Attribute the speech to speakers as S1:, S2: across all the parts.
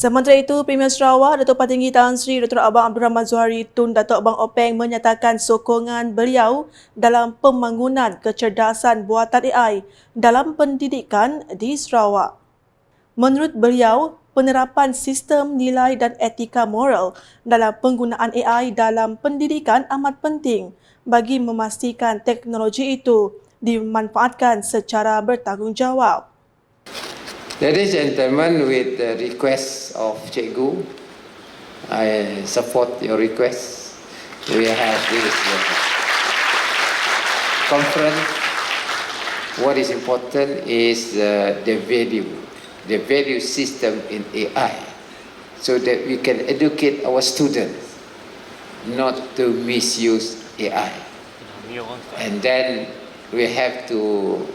S1: Sementara itu, Premier Sarawak Datuk Patinggi Tan Sri Dr. Abang Abdul Rahman Zuhari Tun Datuk Abang Openg menyatakan sokongan beliau dalam pembangunan kecerdasan buatan AI dalam pendidikan di Sarawak. Menurut beliau, penerapan sistem nilai dan etika moral dalam penggunaan AI dalam pendidikan amat penting bagi memastikan teknologi itu dimanfaatkan secara bertanggungjawab.
S2: Ladies and gentlemen, with the request of Cikgu, I support your request. We have this uh, conference. What is important is uh, the value, the value system in AI, so that we can educate our students not to misuse AI. And then we have to,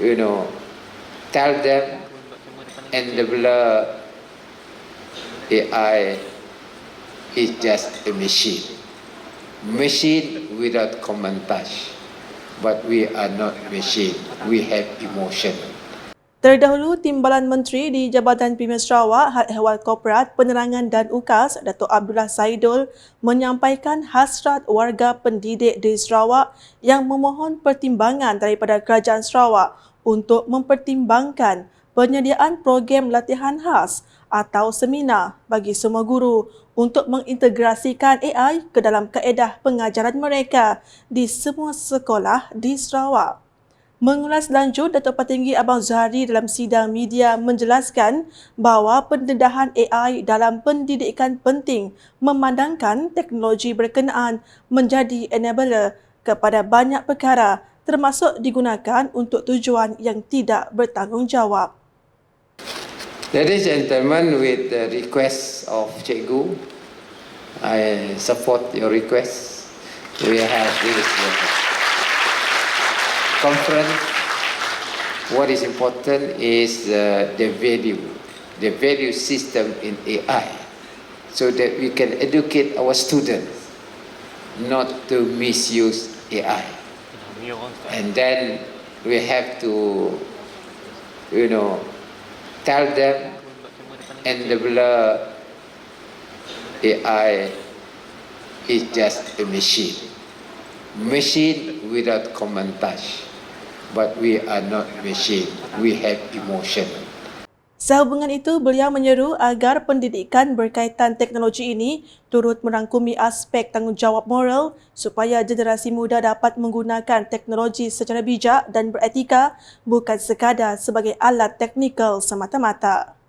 S2: you know, tell them enabler AI is just a machine. Machine without common touch. But we are not machine. We have emotion.
S1: Terdahulu, Timbalan Menteri di Jabatan Premier Sarawak Had Ehwal Korporat Penerangan dan UKAS Datuk Abdullah Saidul menyampaikan hasrat warga pendidik di Sarawak yang memohon pertimbangan daripada Kerajaan Sarawak untuk mempertimbangkan penyediaan program latihan khas atau seminar bagi semua guru untuk mengintegrasikan AI ke dalam kaedah pengajaran mereka di semua sekolah di Sarawak. Mengulas lanjut, Datuk Patinggi Abang Zuhari dalam sidang media menjelaskan bahawa pendedahan AI dalam pendidikan penting memandangkan teknologi berkenaan menjadi enabler kepada banyak perkara termasuk digunakan untuk tujuan yang tidak bertanggungjawab.
S2: Ladies and gentlemen, with the request of Cikgu, I support your request. We have this uh, conference. What is important is uh, the value, the value system in AI, so that we can educate our students not to misuse AI. And then we have to, you know, tell them enabler AI is just a machine. Machine without common touch. But we are not machine. We have emotion.
S1: Sehubungan itu, beliau menyeru agar pendidikan berkaitan teknologi ini turut merangkumi aspek tanggungjawab moral supaya generasi muda dapat menggunakan teknologi secara bijak dan beretika bukan sekadar sebagai alat teknikal semata-mata.